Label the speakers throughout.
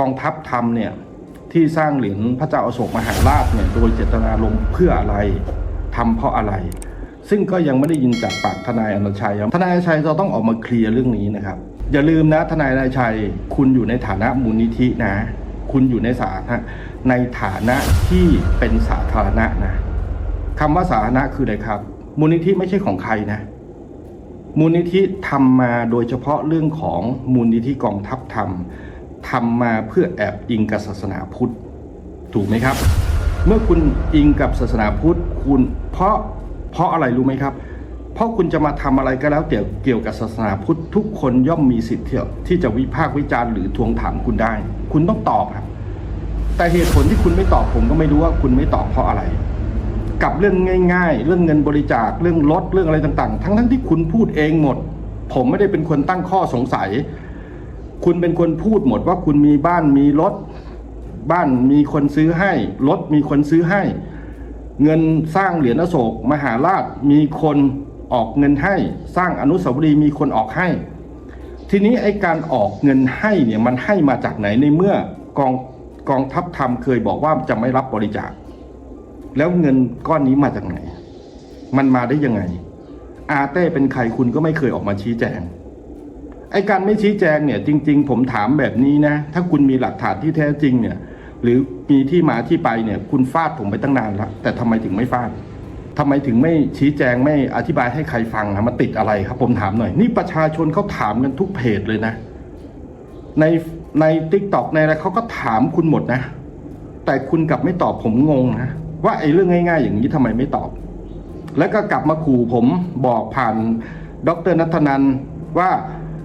Speaker 1: กองทัพทำเนี่ยที่สร้างเหรียญพระเจ้าอโศกมหาราชเนี่ยโดยเจตนารมเพื่ออะไรทำเพราะอะไร ซึ่งก็ยังไม่ได้ยินจากปากทนายอนันชัยทนายอนันชัยจะต้องออกมาเคลียร์เรื่องนี้นะครับ อย่าลืมนะทนายอนันชัย คุณอยู่ในฐานะมูลนิธินะ คุณอยู่ในสาธารณะในฐานะที่เป็นสาธารณะนะคำว่าสาธารณะคืออะไรครับ มูลนิธิไม่ใช่ของใครนะ มูลนิธิทำมาโดยเฉพาะเรื่องของมูลนิธิกองทัพธรรม ทำมาเพื่อแอบอิงกับศาสนาพุทธ ถูกไหมครับ เมื่อคุณอิงกับศาสนาพุทธ คุณเพราะเพราะอะไรรู้ไหมครับ เพราะคุณจะมาทำอะไรก็แล้วแต่เกี่ยวกับศาสนาพุทธทุกคนย่อมมีสิทธิ์ที่จะวิพากษ์วิจารณ์หรือทวงถามคุณได้ คุณต้องตอบครับ แต่เหตุผลที่คุณไม่ตอบผมก็ไม่รู้ว่าคุณไม่ตอบเพราะอะไร กับเรื่องง่าย ๆ เรื่องเงินบริจาคเรื่องรถเรื่องอะไรต่าง ๆ ทั้งๆที่คุณพูดเองหมด ผมไม่ได้เป็นคนตั้งข้อสงสัย คุณเป็นคนพูดหมดว่าคุณมีบ้านมีรถ บ้านมีคนซื้อให้ รถมีคนซื้อให้ เงินสร้างเหรียญอโศก มหาราชมีคนออกเงินให้ สร้างอนุสาวรีย์มีคนออกให้ ทีนี้ไอการออกเงินให้เนี่ยมันให้มาจากไหนในเมื่อกองกองทัพธรรมเคยบอกว่าจะไม่รับบริจาค แล้วเงินก้อนนี้มาจากไหน มันมาได้ยังไง อาเต้เป็นใครคุณก็ไม่เคยออกมาชี้แจง ไอ้การไม่ชี้แจงเนี่ยจริง ๆ ผมถามแบบนี้นะ ถ้าคุณมีหลักฐานที่แท้จริงเนี่ย หรือมีที่มาที่ไปเนี่ย คุณฟาดผมไปตั้งนานแล้วแต่ทำไมถึงไม่ฟาดทำไมถึงไม่ชี้แจงไม่อธิบายให้ใครฟังอะมันติดอะไรครับ ผมถามหน่อย นี่ประชาชนเขาถามกันทุกเพจเลยนะ ในในทิกตอกในอะไรเขาก็ถามคุณหมดนะ แต่คุณกลับไม่ตอบผมงงนะ ว่าไอ้เรื่องง่าย ๆ อย่างนี้ทำไมไม่ตอบ แล้วก็กลับมาขู่ผมบอกผ่านดรนัทนันว่า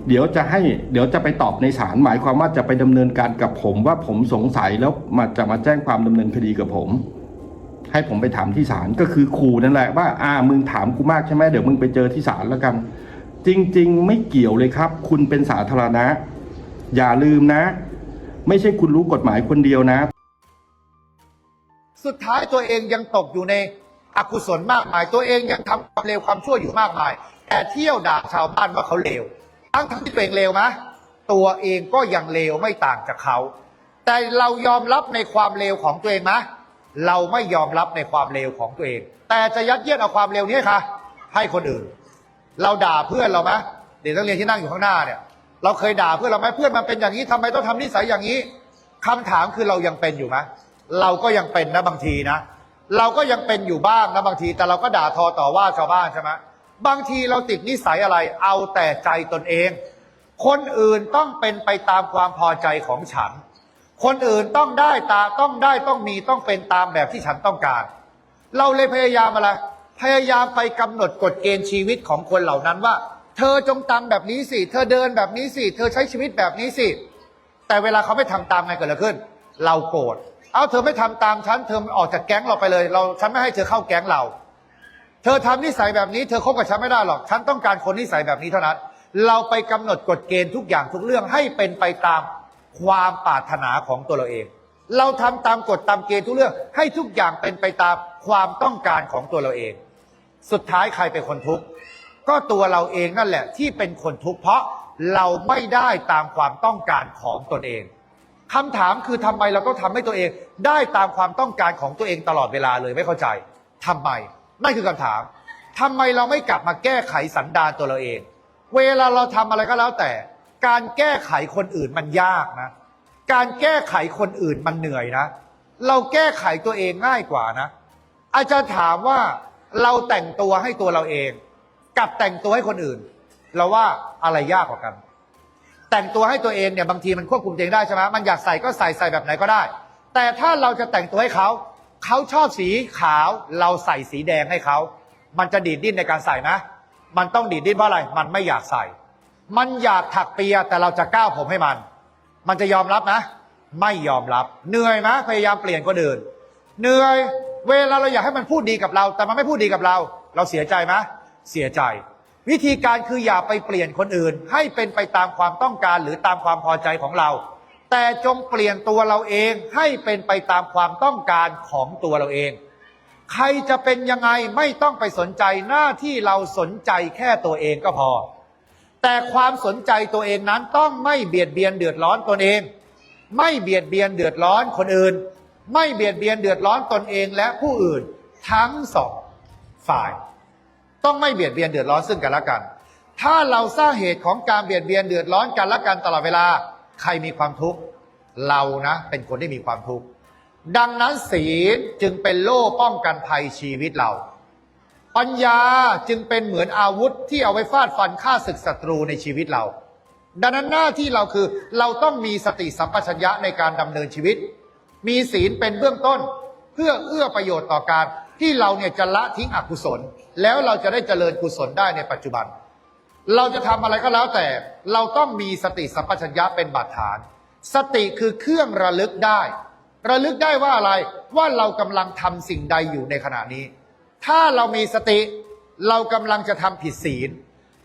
Speaker 1: เดี๋ยวจะให้เดี๋ยวจะไปตอบในศาลหมายความว่าจะไปดำเนินการกับผมว่าผมสงสัยแล้วมาจะมาแจ้งความดำเนินคดีกับผม ให้ผมไปถามที่ศาลก็คือขู่นั่นแหละว่าอ่ามึงถามกูมากใช่ไหมเดี๋ยวมึงไปเจอที่ศาลแล้วกัน จริง ๆ ไม่เกี่ยวเลยครับ คุณเป็นสาธารณะ อย่าลืมนะ ไม่ใช่คุณรู้กฎหมายคนเดียวนะ
Speaker 2: สุดท้ายตัวเองยังตกอยู่ในอกุศลมากมาย ตัวเองยังทำความเลวความชั่วอยู่มากมาย แต่เที่ยวด่าชาวบ้านว่าเขาเลว ทั้งทั้งที่ตัวเองเลวไหมตัวเองก็ยังเลวไม่ต่างจากเขา แต่เรายอมรับในความเลวของตัวเองไหมเราไม่ยอมรับในความเลวของตัวเอง แต่จะยัดเยียดเอาความเลวนี้ค่ะ ให้คนอื่น เราด่าเพื่อนเราไหมเด็กนักเรียนที่นั่งอยู่ข้างหน้าเนี่ย เราเคยด่าเพื่อนเราไหมเพื่อนมันเป็นอย่างนี้ทำไมต้องทำนิสัยอย่างนี้คำถามคือเรายังเป็นอยู่ไหมเราก็ยังเป็นนะบางทีนะ เราก็ยังเป็นอยู่บ้างนะบางที แต่เราก็ด่าทอต่อว่าชาวบ้านใช่ไหม บางทีเราติดนิสัยอะไร เอาแต่ใจตนเอง คนอื่นต้องเป็นไปตามความพอใจของฉัน คนอื่นต้องได้ตาต้องได้ต้องมีต้องเป็นตามแบบที่ฉันต้องการ เราเลยพยายามอะไร พยายามไปกำหนดกฎเกณฑ์ชีวิตของคนเหล่านั้นว่า เธอจงตามแบบนี้สิ เธอเดินแบบนี้สิ เธอใช้ชีวิตแบบนี้สิ แต่เวลาเขาไม่ทำตามไงเกิดอะไรขึ้น เราโกรธ เอาเธอไม่ทำตามฉัน เธอออกจากแก๊งเราไปเลย เราฉันไม่ให้เธอเข้าแก๊งเรา เธอทำนิสัยแบบนี้เธอคบกับฉันไม่ได้หรอก ฉันต้องการคนนิสัยแบบนี้เท่านั้น เราไปกำหนดกฎเกณฑ์ทุกอย่างทุกเรื่องให้เป็นไปตามความปรารถนาของตัวเราเอง เราทำตามกฎตามเกณฑ์ทุกเรื่อง ให้ทุกอย่างเป็นไปตามความต้องการของตัวเราเอง สุดท้ายใครเป็นคนทุกข์ก็ตัวเราเองนั่นแหละ ที่เป็นคนทุกข์เพราะเราไม่ได้ตามความต้องการของตนเองคำถามคือทำไมเราต้องทำให้ตัวเอง ได้ตามความต้องการของตัวเองตลอดเวลาเลยไม่เข้าใจทำไม นั่นคือคำถามทำไมเราไม่กลับมาแก้ไขสันดานตัวเราเอง เวลาเราทำอะไรก็แล้วแต่ การแก้ไขคนอื่นมันยากนะ การแก้ไขคนอื่นมันเหนื่อยนะ เราแก้ไขตัวเองง่ายกว่านะ อาจารย์ถามว่าเราแต่งตัวให้ตัวเราเอง กับแต่งตัวให้คนอื่น เราว่าอะไรยากกว่ากัน แต่งตัวให้ตัวเองเนี่ยบางทีมันควบคุมตัวเองได้ใช่ไหมมันอยากใส่ก็ใส่ใส่แบบไหนก็ได้ แต่ถ้าเราจะแต่งตัวให้เขา เขาชอบสีขาวเราใส่สีแดงให้เขา มันจะดีดดิ้นในการใส่ไหมมันต้องดีดดิ้นเพราะอะไร มันไม่อยากใส่ มันอยากถักเปียแต่เราจะก้าวผมให้มัน มันจะยอมรับนะ ไม่ยอมรับ เหนื่อยไหมพยายามเปลี่ยนคนอื่นเหนื่อย เวลาเราอยากให้มันพูดดีกับเรา แต่มันไม่พูดดีกับเรา เราเสียใจไหมเสียใจ วิธีการคืออย่าไปเปลี่ยนคนอื่น ให้เป็นไปตามความต้องการหรือตามความพอใจของเรา แต่จงเปลี่ยนตัวเราเองให้เป็นไปตามความต้องการของตัวเราเอง ใครจะเป็นยังไงไม่ต้องไปสนใจหน้าที่เราสนใจแค่ตัวเองก็พอ แต่ความสนใจตัวเองนั้นต้องไม่เบียดเบียนเดือดร้อนตนเอง ไม่เบียดเบียนเดือดร้อนคนอื่น ไม่เบียดเบียนเดือดร้อนตนเองและผู้อื่นทั้งสองฝ่าย ต้องไม่เบียดเบียนเดือดร้อนซึ่งกันและกัน ถ้าเราสร้างเหตุของการเบียดเบียนเดือดร้อนกันและกันตลอดเวลา ใครมีความทุกข์เรานะเป็นคนที่มีความทุกข์ดังนั้นศีลจึงเป็นโล่ป้องกันภัยชีวิตเรา ปัญญาจึงเป็นเหมือนอาวุธที่เอาไว้ฟาดฟันฆ่าศึกศัตรูในชีวิตเรา ดังนั้นหน้าที่เราคือเราต้องมีสติสัมปชัญญะในการดำเนินชีวิต มีศีลเป็นเบื้องต้น เพื่อเอื้อประโยชน์ต่อการที่เราเนี่ยจะละทิ้งอกุศล แล้วเราจะได้เจริญกุศลได้ในปัจจุบัน เราจะทำอะไรก็แล้วแต่ เราต้องมีสติสัมปชัญญะเป็นบาดฐาน สติคือเครื่องระลึกได้ ระลึกได้ว่าอะไรว่าเรากำลังทำสิ่งใดอยู่ในขณะนี้ ถ้าเรามีสติเรากำลังจะทำผิดศีล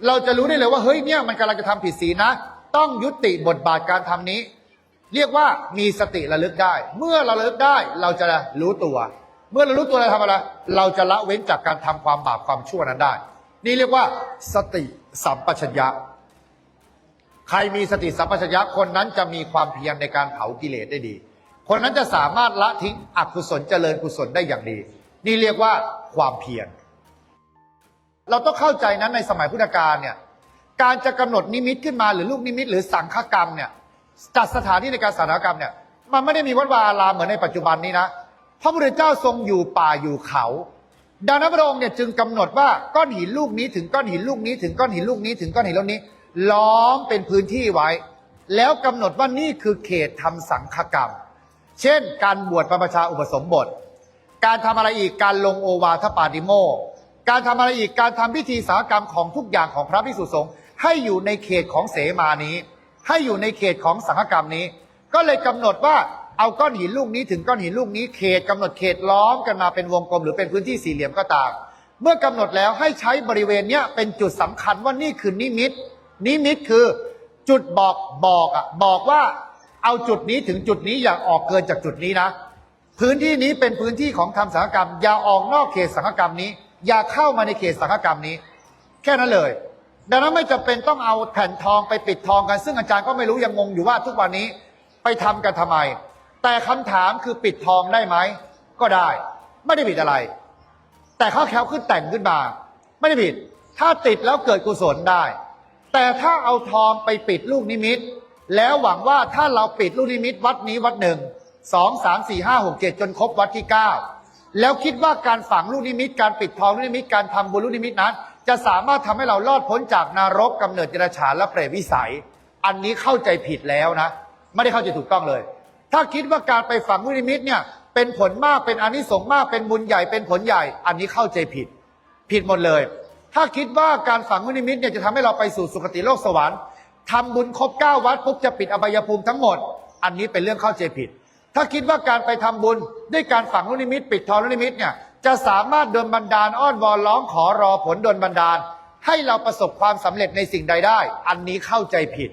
Speaker 2: เราจะรู้ได้เลยว่าเฮ้ยเนี่ยมันกำลังจะทำผิดศีลนะ ต้องยุติบทบาทการทำนี้ เรียกว่ามีสติระลึกได้ เมื่อเราระลึกได้เราจะรู้ตัว เมื่อเรารู้ตัวเราทำอะไร เราจะละเว้นจากการทำความบาปความชั่วนั้นได้ นี่เรียกว่า สติสัมปชัญญะ ใครมีสติสัมปชัญญะคนนั้นจะมีความเพียรในการเผากิเลสได้ดี คนนั้นจะสามารถละทิ้งอกุศลเจริญกุศลได้อย่างดี นี่เรียกว่าความเพียร เราต้องเข้าใจนั้นในสมัยพุทธกาลเนี่ย การจะกำหนดนิมิตขึ้นมาหรือลูกนิมิต หรือสังฆกรรมเนี่ย จัดสถานที่ในการสานกรรมเนี่ย มันไม่ได้มีวัดวาอารามเหมือนในปัจจุบันนี้นะ พระพุทธเจ้าทรงอยู่ป่าอยู่เขา ดังนั้นพระองค์เนี่ยจึงกำหนดว่าก้อนหินลูกนี้ถึงก้อนหินลูกนี้ถึงก้อนหินลูกนี้ถึงก้อนหินลูกนี้ ล้อมเป็นพื้นที่ไว้ แล้วกำหนดว่านี่คือเขตทำสังฆกรรม เช่น การบวชบรรพชาอุปสมบท การทำอะไรอีกการลงโอวาทปาติโมกข์การทำอะไรอีกการทำพิธีสากรรมของทุกอย่างของพระภิกษุสงฆ์ให้อยู่ในเขตของเสมานี้ ให้อยู่ในเขตของสังฆกรรมนี้ ก็เลยกำหนดว่า เอาก้อนหินลูกนี้ถึงก้อนหินลูกนี้เขตกำหนดเขตล้อมกันมาเป็นวงกลมหรือเป็นพื้นที่สี่เหลี่ยมก็ตาม เมื่อกำหนดแล้วให้ใช้บริเวณเนี้ยเป็นจุดสำคัญว่านี่คือนิมิต นิมิตคือจุดบอกบอกอะบอกว่าเอาจุดนี้ถึงจุดนี้อย่าออกเกินจากจุดนี้นะ พื้นที่นี้เป็นพื้นที่ของทำสังฆกรรม อย่าออกนอกเขตสังฆกรรมนี้ อย่าเข้ามาในเขตสังฆกรรมนี้ แค่นั้นเลย ดังนั้นไม่จำเป็นต้องเอาแผ่นทองไปปิดทองกัน ซึ่งอาจารย์ก็ไม่รู้ยังงงอยู่ว่าทุกวันนี้ไปทำกันทำไม แต่คำถามคือปิดทองได้ไหม ก็ได้ ไม่ได้ผิดอะไร แต่ข้าแคล้วขึ้นแต่งขึ้นมา ไม่ได้ผิด ถ้าติดแล้วเกิดกุศลได้ แต่ถ้าเอาทองไปปิดลูกนิมิต แล้วหวังว่าถ้าเราปิดลูกนิมิตวัดนี้วัดหนึ่งสองสามสี่ห้าหกเจ็ดจนครบวัดที่เก้าแล้วคิดว่าการฝังลูกนิมิต การปิดทองลูกนิมิตการทำบุญลูกนิมิตนั้น จะสามารถทำให้เรารอดพ้นจากนรกกำเนิดเดรัจฉานและเปรตวิสัย อันนี้เข้าใจผิดแล้วนะ ไม่ได้เข้าใจถูกต้องเลย ถ้าคิดว่าการไปฝังลูกนิมิตเนี่ยเป็นผลมากเป็นอนิสงส์มากเป็นบุญใหญ่เป็นผลใหญ่ อันนี้เข้าใจผิด ผิดหมดเลย ถ้าคิดว่าการฝังลูกนิมิตเนี่ยจะทำให้เราไปสู่สุคติโลกสวรรค์ทำบุญครบเก้าวัดปุ๊บจะปิดอบายภูมิทั้งหมด อันนี้เป็นเรื่องเข้าใจผิด ถ้าคิดว่าการไปทำบุญด้วยการฝังลูกนิมิต ปิดทองลูกนิมิตเนี่ยจะสามารถดลบันดาลอ้อนวอนร้องขอรอผลดลบันดาล ให้เราประสบความสำเร็จในสิ่งใดได้ อันนี้เข้าใจผิด